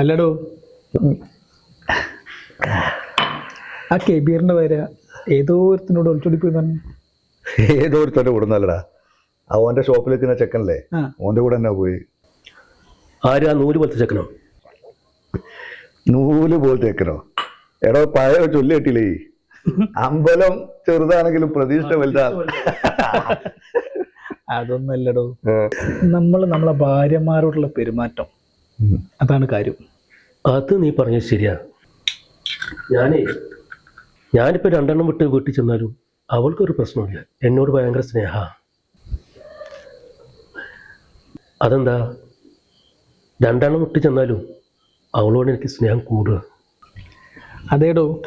അല്ലടോ. ആ കെബീറിന്റെ പേര് ഏതോ ഒരുത്തിനോട് ഒളിച്ചോടി പോയി പറഞ്ഞു. ഏതോ ഒരുത്തന്റെ കൂടെ നല്ലടാ ആ ഓന്റെ ഷോപ്പിൽ നിൽക്കുന്ന ചെക്കനല്ലേ? ആ. ഓന്റെ കൂടെ തന്നെ പോയി? ആരാ നൂൽ പോലത്തെ ചെക്കനോ? നൂൽ പോലത്തെ ചെക്കനോ? എടോ പഴയ ചൊല്ലി കിട്ടിയില്ലേ അമ്പലം ചെറുതാണെങ്കിലും പ്രതീക്ഷ വലുതാ. അതൊന്നല്ലടോ. നമ്മൾ നമ്മളെ ഭാര്യമാരോടുള്ള പെരുമാറ്റം. അതാണ് കാര്യം. അത് നീ പറഞ്ഞത് ശരിയാ. ഞാനേ ഞാനിപ്പോൾ രണ്ടെണ്ണം വിട്ട് വീട്ടിൽ ചെന്നാലും അവൾക്കൊരു പ്രശ്നമില്ല എന്നോട് ഭയങ്കര സ്നേഹ. അതെന്താ? രണ്ടെണ്ണം വിട്ട് ചെന്നാലും അവളോട് എനിക്ക് സ്നേഹം കൂടുക. അതേടോ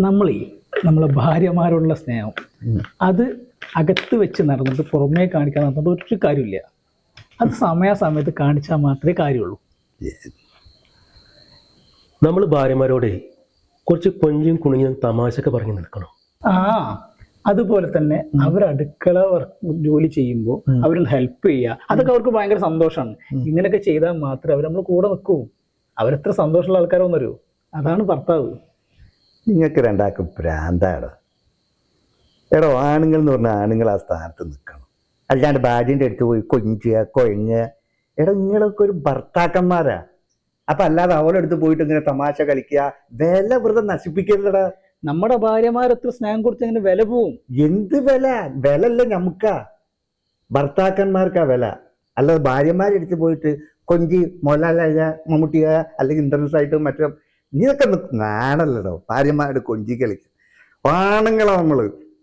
നമ്മളീ നമ്മളെ ഭാര്യമാരോടുള്ള സ്നേഹം. അത് അകത്ത് വെച്ച് നടന്നിട്ട് പുറമേ കാണിക്കാൻ നടന്നിട്ട് ഒരു കാര്യമില്ല അത് സമയാസമയത്ത് കാണിച്ചാൽ മാത്രമേ കാര്യമുള്ളൂ. നമ്മൾ ഭാര്യമാരോടെ കുറച്ച് കൊഞ്ചും കുണിഞ്ഞും തമാശയൊക്കെ പറഞ്ഞു നിൽക്കണം ആ അതുപോലെ തന്നെ അവർ അടുക്കള വർക്ക് ജോലി ചെയ്യുമ്പോൾ അവരിൽ ഹെൽപ്പ് ചെയ്യുക അതൊക്കെ അവർക്ക് ഭയങ്കര സന്തോഷമാണ് ഇങ്ങനെയൊക്കെ ചെയ്താൽ മാത്രമേ അവർ നമ്മൾ കൂടെ നിൽക്കൂ. അവരെത്ര സന്തോഷമുള്ള ആൾക്കാരൊന്നും വരൂ അതാണ് ഭർത്താവ്. നിങ്ങൾക്ക് രണ്ടാക്കും ഭ്രാന്താണ് എടോ ആണുങ്ങൾ എന്ന് പറഞ്ഞാൽ ആണുങ്ങൾ ആ സ്ഥാനത്ത് നിൽക്കണം. അല്ലാണ്ട് ഭാര്യന്റെ അടുത്ത് പോയി കൊഞ്ചുക കൊഴഞ്ഞ് എടോ നിങ്ങളൊക്കെ ഒരു ഭർത്താക്കന്മാരാ. അപ്പൊ അല്ലാതെ അവളെടുത്ത് അടുത്ത് പോയിട്ട് ഇങ്ങനെ തമാശ കളിക്കുക വില വെറുതെ നശിപ്പിക്കരുതടാ. നമ്മുടെ ഭാര്യമാരെത്ര സ്നേഹം കൊടുത്ത് അങ്ങനെ വില പോവും? എന്ത് വില? വില അല്ല നമുക്കാ ഭർത്താക്കന്മാർക്കാ വില. അല്ലാതെ ഭാര്യമാരെടുത്ത് പോയിട്ട് കൊഞ്ചി മോലാലായ മമ്മൂട്ടിയ അല്ലെങ്കിൽ ഇന്റർനെസ് ആയിട്ട് മറ്റേ ഇതൊക്കെ നാണല്ലോ ഭാര്യമാരുടെ കൊഞ്ചി കളിക്കും. ആണുങ്ങളാ നമ്മൾ.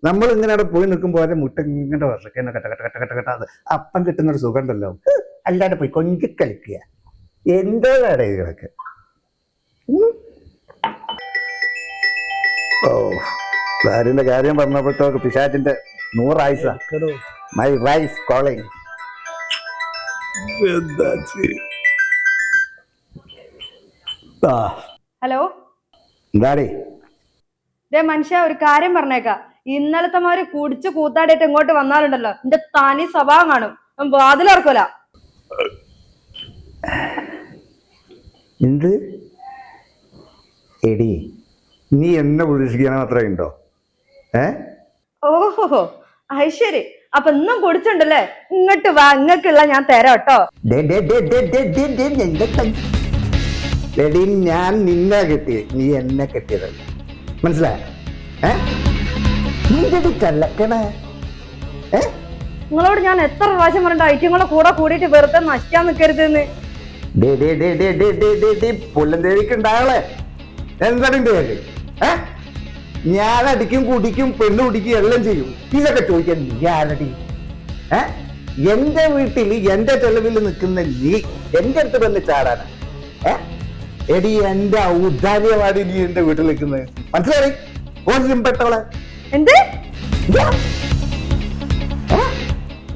നമ്മൾ ഇങ്ങനെ അവിടെ പോയി നിൽക്കുമ്പോൾ അവരെ മുട്ട ഇങ്ങനെ വർഷക്കന്നെ കട്ട കട്ട കട്ട കട്ട കട്ട അത് അപ്പം കിട്ടുന്ന ഒരു സുഖം ഉണ്ടല്ലോ അല്ലാണ്ട് പോയി കൊഞ്ചി കളിക്കുക. എന്തോ ഇതൊക്കെ ഉം. ഓ ഭാര്യന്റെ കാര്യം പറഞ്ഞപ്പോഴത്തേക്ക് പിശാച്ചിന്റെ നൂറായുസ. മൈ വൈഫ് കോളിംഗ് ആ. ഹലോ? എന്താടേ ദേ മനുഷ്യ ഒരു കാര്യം പറഞ്ഞേക്കാം. ഇന്നലത്തെ മാതിരി കുടിച്ച് കൂത്താടിയിട്ട് ഇങ്ങോട്ട് വന്നാലുണ്ടല്ലോ. എന്റെ തനി സ്വഭാവം കാണും. വാതിലിറക്കൂല. എന്ത്? എടി നീ എന്നെ പ്രതീക്ഷിക്കാൻ മാത്രമേ ഉണ്ടോ? ഏ? ഓഹോ അത് ശരി. അപ്പൊ ഇന്നും കുടിച്ചിട്ടുണ്ടല്ലേ ഇങ്ങോട്ട് വാ ഇങ്ങക്കുള്ള ഞാൻ തരാം കേട്ടോ. എടി ഞാൻ നിന്നെ കെട്ടി നീ എന്നെ കെട്ടിയതല്ല. മനസ്സിലായ? ഏ? നിന്റെ കല്ലക്കണേ ഏ? നിങ്ങളോട് ഞാൻ എത്ര പ്രാവശ്യം പറഞ്ഞിട്ട് ഐറ്റങ്ങളെ കൂടെ കൂടിയിട്ട് വെറുതെ നശിക്കാൻ നിൽക്കരുതെന്ന് പുല്ലന്തേവിക്ക് ഉണ്ടാകളെ ഞാൻ അടിക്കും കുടിക്കും പെണ്ണ് കുടിക്കും എല്ലാം ചെയ്യും. ഇതൊക്കെ ചോദിക്കാൻ നീ ആരടി? ഏ? എന്റെ വീട്ടിൽ എന്റെ ചെലവിൽ നിൽക്കുന്ന നീ എന്റെ അടുത്ത് വന്ന് ചാടാന. ഏ? എടി എന്റെ ഔദാര്യമാണ് നീ എന്റെ വീട്ടിൽ നിൽക്കുന്നത്. മനസ്സിലായി? പെട്ടോളെ എന്ത്?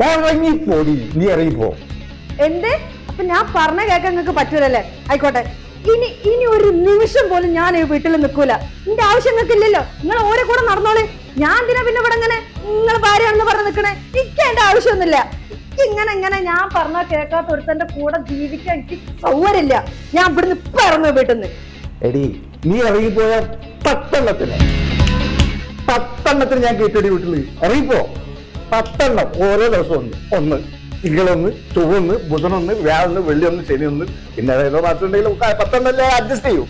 നീ ഇറങ്ങിപ്പോ എന്തേ? അപ്പൊ ഞാൻ പറഞ്ഞ കേൾക്കാൻ നിങ്ങൾക്ക് പറ്റൂലല്ലേ? ആയിക്കോട്ടെ. ഇനി ഇനി ഒരു നിമിഷം പോലും ഞാൻ ഈ വീട്ടിൽ നിൽക്കൂല. എന്റെ ആവശ്യം നിങ്ങൾക്ക് ഇല്ലല്ലോ നിങ്ങൾ ഓരോ കൂടെ നടന്നോളെ. ഞാൻ എന്തിനാ പിന്നെ ഇവിടെ ഇങ്ങനെ നിങ്ങൾ ഭാര്യയാണെന്ന് പറഞ്ഞ് നിൽക്കണേ? എനിക്ക് എന്റെ ആവശ്യമൊന്നുമില്ല. എനിക്ക് ഇങ്ങനെ ഇങ്ങനെ ഞാൻ പറഞ്ഞാൽ കേൾക്കാത്ത ഒരുത്തന്റെ കൂടെ ജീവിക്കാൻ എനിക്ക് സൗകര്യമില്ല. ഞാൻ ഇവിടുന്ന് ഇപ്പൊ ഇറങ്ങും വീട്ടിൽ നിന്ന്. എടി നീ ഇറങ്ങിപ്പോയ പത്തെണ്ണത്തിന്. പത്തെണ്ണത്തിന് ഞാൻ കേട്ടടി വീട്ടിൽ ഇറങ്ങിപ്പോ. പത്തെണ്ണം ഓരോ ദിവസം ഒന്ന് ഒന്ന് തിങ്കളൊന്ന് ചൊവ്വൊന്ന് ബുധനൊന്ന് വ്യാഴൊന്ന് വെള്ളിയൊന്ന് ശനിയൊന്ന് പിന്നെ ഏതോ മാസം ഉണ്ടെങ്കിലും പത്തെണ്ണം അല്ലേ അഡ്ജസ്റ്റ് ചെയ്യൂ.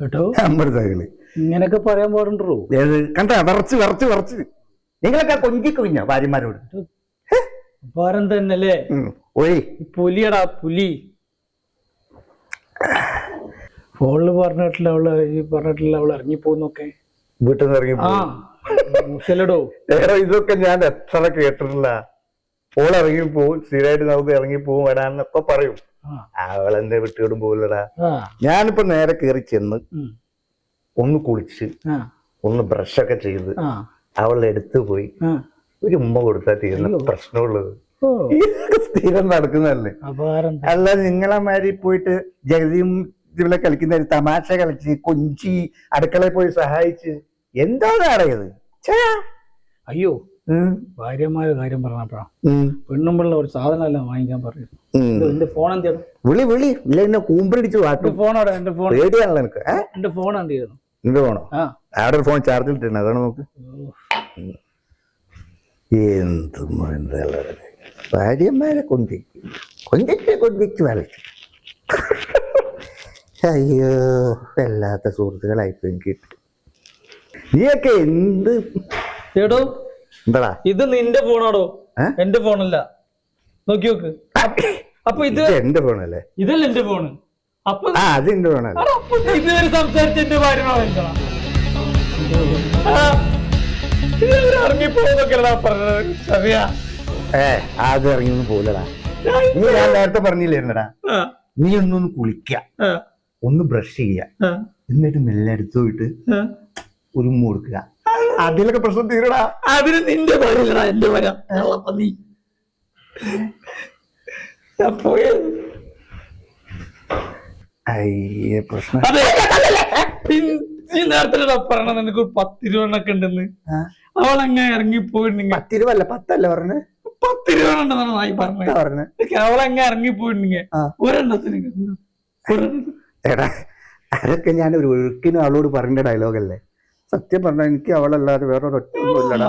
കേട്ടോ? അമൃതകൾ. ഇങ്ങനെയൊക്കെ പറയാൻ പാടുണ്ടോ ഏത്? കണ്ട വിറച്ച് വിറച്ച് വിറച്ച്. നിങ്ങളൊക്കെ കൊഞ്ചി കുഞ്ഞ ഭാര്യമാരോട്? ഭാരം തന്നെ അല്ലേ ഓയ് പുലിയടാ പുലി. ഫോണിൽ പറഞ്ഞിട്ടില്ല അവൾ ഈ പറഞ്ഞിട്ടില്ല അവൾ ഇറങ്ങിപ്പോന്നൊക്കെ. വീട്ടിൽ നിന്ന് ഇറങ്ങി ആ മുഷലടോ വേറെ ഇതൊക്കെ ഞാൻ എത്ര കേട്ടിട്ടില്ല. ഓൾ ഇറങ്ങി പോവും സ്ഥിരമായിട്ട് നമുക്ക് ഇറങ്ങി പോവും വരാന്നൊക്കെ പറയും. അവളെന്നെ വിട്ടുവിടും പോലടാ ഞാനിപ്പോ നേരെ കയറി ചെന്ന് ഒന്ന് കുളിച്ച് ഒന്ന് ബ്രഷൊക്കെ ചെയ്ത് അവളെ എടുത്തു പോയി ഒരു ഉമ്മ കൊടുത്താൽ തീരുന്ന. പ്രശ്നമുള്ളത്. സ്ഥിരം നടക്കുന്നതല്ലേ? അല്ല നിങ്ങളെ മാതിരി പോയിട്ട് ജഗതിയും ഇതിലെ കളിക്കുന്ന ഒരു തമാശ കളിച്ച് കൊഞ്ചി അടുക്കളയിൽ പോയി സഹായിച്ച്. എന്താണ് അറിയത് അയ്യോ ഭാര്യമായ ഭാര്യമാര് കാര്യം പറഞ്ഞപ്പോഴാ. പെണ്ണും പിള്ള ഒരു സാധനം എല്ലാം വാങ്ങിക്കാൻ പറഞ്ഞു. എന്റെ ഫോൺ എന്ത് വിളി വിളി. ഇല്ല എന്നെ കൂമ്പിടിച്ചു എന്റെ വാട്ടും ഫോൺ അവിടെ എന്റെ ഫോൺ പേടിയാണല്ലോ എനിക്ക് എന്റെ ഫോൺ എന്ത് ചെയ്യുന്നു നിന്റെ ഫോണോ അവിടെ ഒരു ഫോൺ ചാർജിൽ ഇട്ടിട്ടുണ്ട്. അതാണ് നോക്ക്. എന്ത് ഭാര്യമാരെ കൊണ്ടിക്ക് കൊണ്ടിട്ട് കൊണ്ടിച്ച് വലച്ചു അയ്യോ വല്ലാത്ത സുഹൃത്തുക്കളായിപ്പോ എനിക്ക്. നീയൊക്കെ എന്ത്? ചേട്ടോ എന്താടാ? ഇത് നിന്റെ ഫോണാടോ? ഏ? എന്റെ ഫോണല്ല. നോക്കി നോക്ക്. അപ്പൊ ഇത് ഇത് എന്റെ ഫോണല്ലേ? ഇതല്ല എന്റെ ഫോണ്. അപ്പൊ ആ അത് എന്റെ ഫോണല്ലേ? അപ്പൊ ഇതുവരെ സംസാരിച്ച എന്റെ ഭാര്യ എന്താ ഇറങ്ങിപ്പോന്നൊക്കെയല്ല പറഞ്ഞത്? ശരിയാ ഏ അത് ഇറങ്ങിയൊന്നും പോലടാ നീ ഞാൻ നേരത്തെ പറഞ്ഞില്ലായിരുന്നടാ ആ, നീ ഒന്നൊന്ന് കുളിക്ക. ആ, ഒന്ന് ബ്രഷ് ചെയ്യുക. എന്നിട്ട് മെല്ലെ എടുത്തു പോയിട്ട് ഉരുമ്പ് കൊടുക്കുക. അതിലൊക്കെ പ്രശ്നം തീരടാ. അതിന് നിന്റെ ഭാര്യല്ലടാ എന്റെ ഭാര്യ നീ. അയ്യേ പ്രശ്നം. നേരത്തെ പറയണത് നിനക്ക് ഒരു പത്ത് രൂപണ്ണൊക്കെ ഉണ്ടെന്ന്. അവൾ അങ്ങനെ ഇറങ്ങിപ്പോയിട്ടുണ്ടെങ്കിൽ പത്ത് രൂപ അല്ല പത്തല്ല പറഞ്ഞ്. പത്ത് രൂപ ഉണ്ടെന്നാണ് നായി പറഞ്ഞത്. അവൾ അങ്ങനെ ഇറങ്ങി. ഒരെണ്ണത്തിന്. ഒരെണ്ണത്തിന്. എടാ അതൊക്കെ ഞാൻ ഒരു ഒഴുക്കിന് ആളോട് പറഞ്ഞ ഡയലോഗല്ലേ. സത്യം പറഞ്ഞാൽ എനിക്ക് അവളല്ലാതെ വേറെ ഒരൊറ്റൊന്നുമില്ലടാ